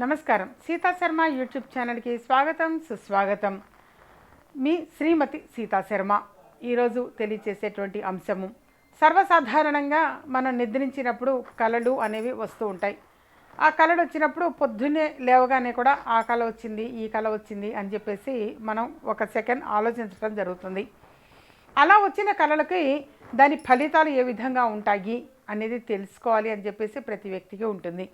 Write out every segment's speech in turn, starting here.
నమస్కారం. సీతా శర్మ యూట్యూబ్ ఛానల్కి స్వాగతం సుస్వాగతం. మీ శ్రీమతి సీతా శర్మ. ఈరోజు తెలియచేసేటువంటి అంశము సర్వసాధారణంగా మనం నిద్రించినప్పుడు కళలు అనేవి వస్తూ ఉంటాయి. ఆ కళలు వచ్చినప్పుడు పొద్దున్నే లేవగానే కూడా ఆ కళ వచ్చింది ఈ కళ వచ్చింది అని చెప్పేసి మనం ఒక సెకండ్ ఆలోచించడం జరుగుతుంది. అలా వచ్చిన కళలకి దాని ఫలితాలు ఏ విధంగా ఉంటాయి అనేది తెలుసుకోవాలి అని చెప్పేసి ప్రతి వ్యక్తికి ఉంటుంది.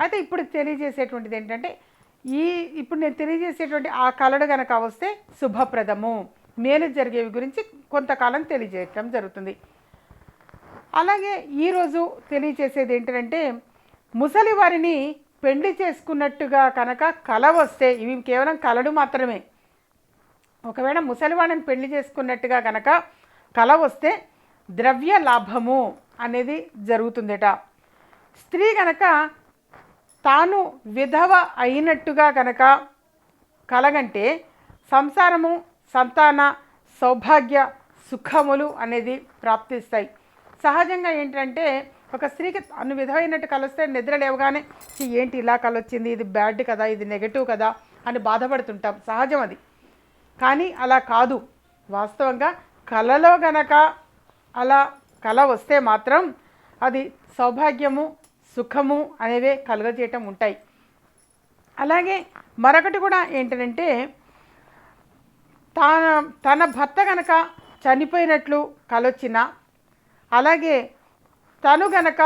అయితే ఇప్పుడు తెలియజేసేటువంటిది ఏంటంటే ఈ ఇప్పుడు నేను తెలియజేసేటువంటి ఆ కళడు కనుక వస్తే శుభప్రదము. మేలు జరిగేవి గురించి కొంతకాలం తెలియజేయటం జరుగుతుంది. అలాగే ఈరోజు తెలియజేసేది ఏంటంటే ముసలి వారిని పెళ్ళి చేసుకున్నట్టుగా కనుక కళ వస్తే ఇవి కేవలం కళడు మాత్రమే. ఒకవేళ ముసలివాడిని పెళ్ళి చేసుకున్నట్టుగా కనుక కళ వస్తే ద్రవ్య లాభము అనేది జరుగుతుందట. స్త్రీ కనుక తాను విధవ అయినట్టుగా కనుక కలగంటే సంసారము సంతాన సౌభాగ్య సుఖములు అనేది ప్రాప్తిస్తాయి. సహజంగా ఏంటంటే ఒక స్త్రీకి అను విధమైనట్టు కలొస్తే నిద్ర లేవగానే ఏంటి ఇలా కలొచ్చింది ఇది బ్యాడ్ కదా ఇది నెగటివ్ కదా అని బాధపడుతుంటాం. సహజం అది. కానీ అలా కాదు. వాస్తవంగా కళలో గనక అలా కళ వస్తే మాత్రం అది సౌభాగ్యము సుఖము అనేవే కలుగజేయటం ఉంటాయి. అలాగే మరొకటి కూడా ఏంటంటే తన తన భర్త గనక చనిపోయినట్లు కలొచ్చిన అలాగే తను గనక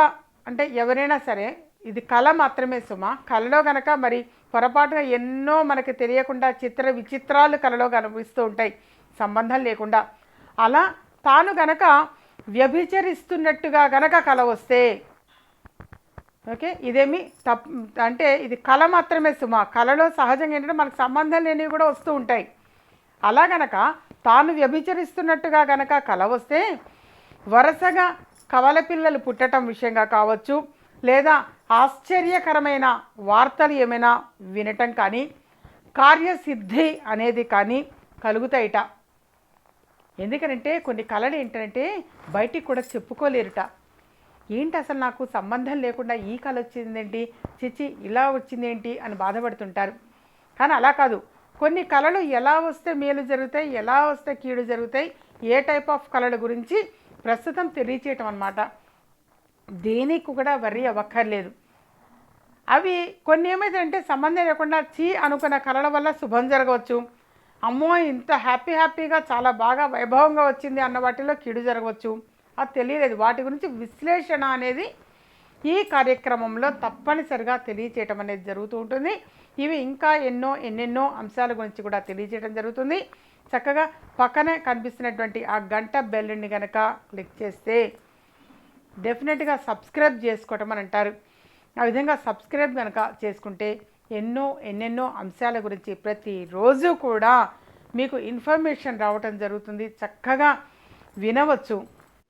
అంటే ఎవరైనా సరే ఇది కళ మాత్రమే సుమ. కళలో గనక మరి పొరపాటుగా ఎన్నో మనకి తెలియకుండా చిత్ర విచిత్రాలు కళలో కనిపిస్తూ ఉంటాయి. సంబంధం లేకుండా. అలా తాను గనక వ్యభిచరిస్తున్నట్టుగా గనక కళ వస్తే ఓకే? ఇదేమి తప్ అంటే ఇది కళ మాత్రమే సుమ. కళలో సహజంగా ఏంటంటే మనకు సంబంధం లేనివి కూడా వస్తూ ఉంటాయి. అలా గనక తాను వ్యభిచరిస్తున్నట్టుగా గనక కళ వస్తే వరుసగా కవల పిల్లలు పుట్టడం విషయంగా కావచ్చు లేదా ఆశ్చర్యకరమైన వార్తలు ఏమైనా వినటం కానీ కార్యసిద్ధి అనేది కానీ కలుగుతాయిట. ఎందుకనంటే కొన్ని కళలు ఏంటంటే బయటికి కూడా చెప్పుకోలేరుట. ఏంటి అసలు నాకు సంబంధం లేకుండా ఈ కళ వచ్చిందేంటి? చిచ్చి ఇలా వచ్చిందేంటి? అని బాధపడుతుంటారు. కానీ అలా కాదు. కొన్ని కళలు ఎలా వస్తే మేలు జరుగుతాయి ఎలా వస్తే కీడు జరుగుతాయి ఏ టైప్ ఆఫ్ కళల గురించి ప్రస్తుతం తెలియచేయటం అనమాట దేనికి కూడా వరి అవ్వక్కర్లేదు. అవి కొన్ని ఏమైందంటే సంబంధం లేకుండా చీ అనుకున్న కళల వల్ల శుభం జరగవచ్చు. అమ్మో ఇంత హ్యాపీ హ్యాపీగా చాలా బాగా వైభవంగా వచ్చింది అన్న వాటిలో కీడు జరగవచ్చు. అది తెలియలేదు. వాటి గురించి విశ్లేషణ అనేది ఈ కార్యక్రమంలో తప్పనిసరిగా తెలియచేయటం అనేది జరుగుతూ ఉంటుంది. ఇవి ఇంకా ఎన్నో ఎన్నెన్నో అంశాల గురించి కూడా తెలియచేయడం జరుగుతుంది. చక్కగా పక్కనే కనిపిస్తున్నటువంటి ఆ గంట బెల్లుని కనుక క్లిక్ చేస్తే డెఫినెట్గా సబ్స్క్రైబ్ చేసుకోవటం అని అంటారు. ఆ విధంగా సబ్స్క్రైబ్ కనుక చేసుకుంటే ఎన్నో ఎన్నెన్నో అంశాల గురించి ప్రతిరోజు కూడా మీకు ఇన్ఫర్మేషన్ రావటం జరుగుతుంది. చక్కగా వినవచ్చు.